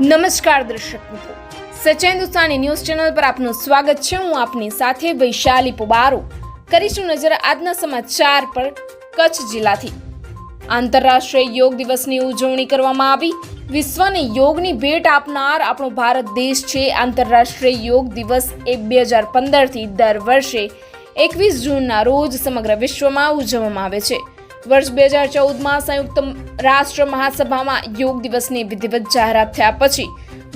નમસ્કાર દર્શક મિત્રો. સચેન હિન્દુસ્તાની ન્યૂઝ ચેનલ પર આપનું સ્વાગત છે. હું આપની સાથે વૈશાલી પુબારો. કરીશું નજર આજના સમાચાર પર કચ્છ જિલ્લાથી. આંતરરાષ્ટ્રીય યોગ દિવસની ઉજવણી કરવામાં આવી. વિશ્વને યોગની ભેટ આપનાર આપણો ભારત દેશ છે. આંતરરાષ્ટ્રીય યોગ દિવસ એ બે હજાર પંદરથી દર વર્ષે એકવીસ જૂનના રોજ સમગ્ર વિશ્વમાં ઉજવવામાં આવે છે. વર્ષ બે હજાર ચૌદમાં સંયુક્ત રાષ્ટ્ર મહાસભામાં યોગ દિવસની વિધિવત જાહેરાત થયા પછી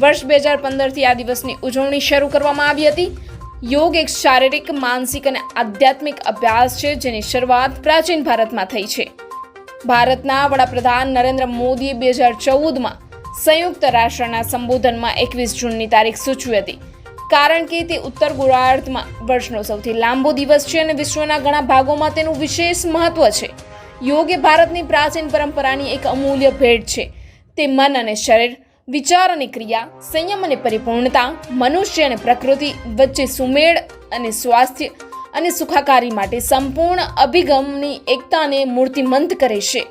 વર્ષ બે હજાર પંદરથી આ દિવસની ઉજવણી શરૂ કરવામાં આવી હતી. યોગ એક શારીરિક, માનસિક અને આધ્યાત્મિક અભ્યાસ છે, જેની શરૂઆત પ્રાચીન ભારતમાં થઈ છે. ભારતના વડાપ્રધાન નરેન્દ્ર મોદીએ બે હજાર ચૌદમાં સંયુક્ત રાષ્ટ્રના સંબોધનમાં એકવીસ જૂનની તારીખ સૂચવી હતી. કારણ કે તે ઉત્તર ગોળાર્ધમાં વર્ષનો સૌથી લાંબો દિવસ છે અને વિશ્વના ઘણા ભાગોમાં તેનું વિશેષ મહત્વ છે. યોગ એ ભારતની પ્રાચીન પરંપરાની એક અમૂલ્ય ભેટ છે. તે મન અને શરીર, વિચાર અને ક્રિયા, સંયમ અને પરિપૂર્ણતા, મનુષ્ય અને પ્રકૃતિ વચ્ચે સુમેળ અને સ્વાસ્થ્ય અને સુખાકારી માટે સંપૂર્ણ અભિગમની એકતાને મૂર્તિમંત કરે છે.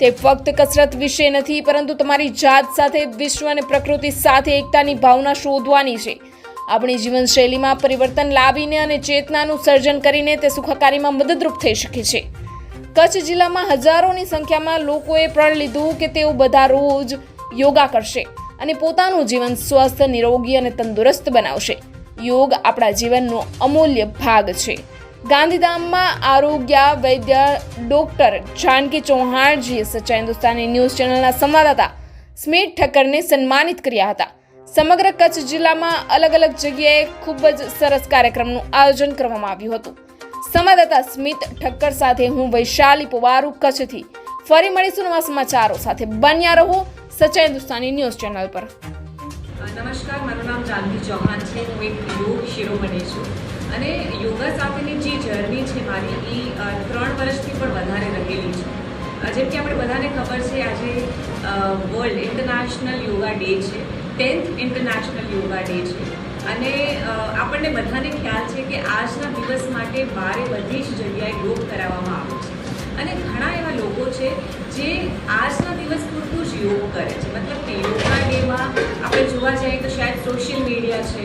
તે ફક્ત કસરત વિશે નથી, પરંતુ તમારી જાત સાથે, વિશ્વ અને પ્રકૃતિ સાથે એકતાની ભાવના શોધવાની છે. આપણી જીવનશૈલીમાં પરિવર્તન લાવીને અને ચેતનાનું સર્જન કરીને તે સુખાકારીમાં મદદરૂપ થઈ શકે છે. કચ્છ જિલ્લામાં હજારોની સંખ્યામાં લોકોએ પ્રણ લીધું કે તેઓ બધા રોજ યોગા કરશે અને પોતાનું જીવન સ્વસ્થ, નિરોગી અને તંદુરસ્ત બનાવશે. યોગ આપણા જીવનનો અમૂલ્ય ભાગ છે. ગાંધીધામમાં આરોગ્ય, વૈદ્ય, ડોક્ટર જાનકી ચૌહાણજીએ સચ્ચા હિન્દુસ્તાની ન્યૂઝ ચેનલના સંવાદદાતા સ્મિત ઠક્કરને સન્માનિત કર્યા હતા. સમગ્ર કચ્છ જિલ્લામાં અલગ અલગ જગ્યાએ ખૂબ જ સરસ કાર્યક્રમનું આયોજન કરવામાં આવ્યું હતું. સંવાદદાતા સ્મિત ઠક્કર સાથે હું વૈશાલી પુવારુ કચ્છથી. ફરી મળીશું નવા સમાચારો સાથે. બન્યા રહો સચ્ચા હિન્દુસ્તાની ન્યૂઝ ચેનલ પર. નમસ્કાર. મારું નામ જાનવી ચૌહાણ છે. હું એક યોગ શિરોમણી છું. અને યોગા સાથેની જે જર્ની છે મારી, એ ત્રણ વર્ષથી પણ વધારે રહેલી છે. જેમ કે આપણે બધાને ખબર છે, આજે વર્લ્ડ ઇન્ટરનેશનલ યોગા ડે છે. ટેન્થ ઇન્ટરનેશનલ યોગા ડે છે. અને આપણને બધાને ખ્યાલ છે કે આજના દિવસ માટે બારે બધી જ જગ્યાએ યોગ કરાવવામાં આવે છે. અને ઘણા એવા લોકો છે જે આજના દિવસ પૂરતું જ યોગ કરે છે. મતલબ કે યોગા ડેમાં આપણે જોવા જઈએ તો શાયદ સોશિયલ મીડિયા છે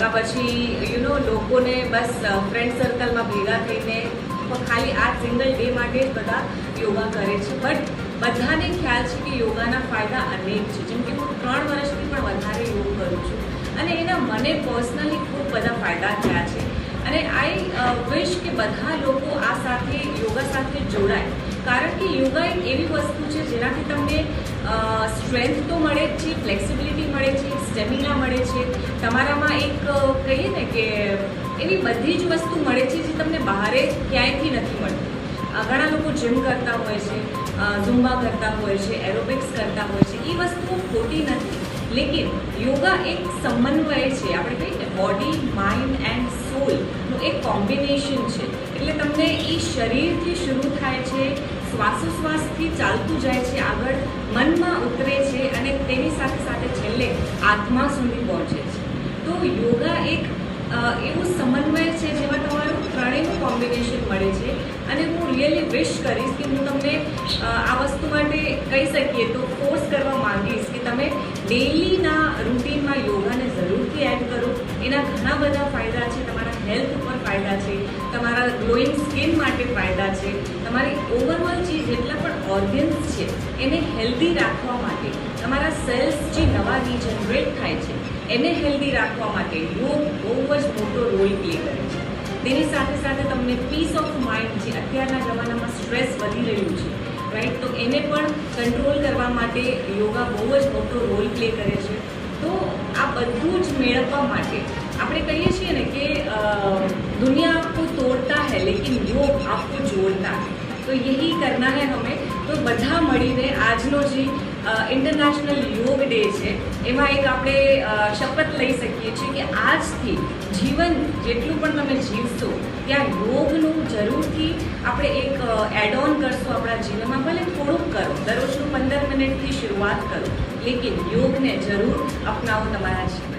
કાં પછી યુ નો લોકોને બસ ફ્રેન્ડ સર્કલમાં ભેગા થઈને ખાલી આ સિંગલ ડે માટે જ બધા યોગા કરે છે. બટ બધાને ખ્યાલ છે કે યોગાના ફાયદા અનેક છે. જેમ કે હું ત્રણ વર્ષથી અને એના મને પર્સનલી ખૂબ બધા ફાયદા થયા છે. અને આઈ વિશ કે બધા લોકો આ સાથે યોગા સાથે જોડાય. કારણ કે યોગા એક એવી વસ્તુ છે જેનાથી તમને સ્ટ્રેન્થ તો મળે જ છે ફ્લેક્સિબિલિટી મળે છે સ્ટેમિના મળે છે. તમારામાં એક કહીએ ને કે એવી બધી જ વસ્તુ મળે છે જે તમને બહારે ક્યાંયથી નથી મળતી. ઘણા લોકો જીમ કરતા હોય છે અ, ઝુમ્બા કરતા હોય છે એરોબિક્સ કરતા હોય છે. એ વસ્તુઓ ખોટી નથી. લેકિન યોગા એક સમન્વય છે. આપણે કહીએ ને બોડી માઇન્ડ એન્ડ સોલનું એક કોમ્બિનેશન છે. એટલે તમને એ શરીરથી શરૂ થાય છે, શ્વાસોશ્વાસથી ચાલતું જાય છે, આગળ મનમાં ઉતરે છે અને તેની સાથે સાથે છેલ્લે આત્મા સુધી પહોંચે છે. તો યોગા એક એવું સમન્વય છે જેમાં તમારું ત્રણેયનું કોમ્બિનેશન મળે છે. અને હું રિયલી વિશ કરીશ કે હું તમને આ વસ્તુ માટે કહી શકીએ તો ફોર્સ કરવા ડેઈલીના રૂટીનમાં યોગાને જરૂરથી એડ કરો. એના ઘણા બધા ફાયદા છે. તમારા હેલ્થ ઉપર ફાયદા છે. તમારા ગ્લોઈંગ સ્કિન માટે ફાયદા છે. તમારી ઓવરઓલ જે જેટલા પણ ઓર્ગન્સ છે, એને હેલ્ધી રાખવા માટે તમારા સેલ્સ જે નવા રીજનરેટ થાય છે, એને હેલ્ધી રાખવા માટે યોગ બહુ જ મોટો રોલ પ્લે કરે છે. તેની સાથે સાથે તમને પીસ ઓફ માઇન્ડ જે અત્યારના જમાનામાં સ્ટ્રેસ વધી રહ્યું છે રાઈટ તો એને પણ કંટ્રોલ કરવા માટે યોગા બહુ જ મોટો રોલ પ્લે કરે છે. તો આ બધું જ મેળવવા માટે આપણે કહીએ છીએ ને કે દુનિયા આપકો તોડતા હૈ, લેકિન યોગ આપકો જોડતા તો યહી કરના હૈ હમે. તો બધા મળીને આજનો જે ઇન્ટરનેશનલ યોગ ડે છે. એમાં એક આપણે શપથ લઈ શકીએ છીએ કે આજથી જીવન જેટલું પણ તમે જીવશો, ત્યાં યોગનું જરૂરથી આપણે એક એડ ઓન કરશું આપણા જીવનમાં, ભલે થોડુંક કરો. દરરોજનું પંદર મિનિટથી શરૂઆત કરો. લેકિન યોગને જરૂર અપનાવો તમારા જીવનમાં.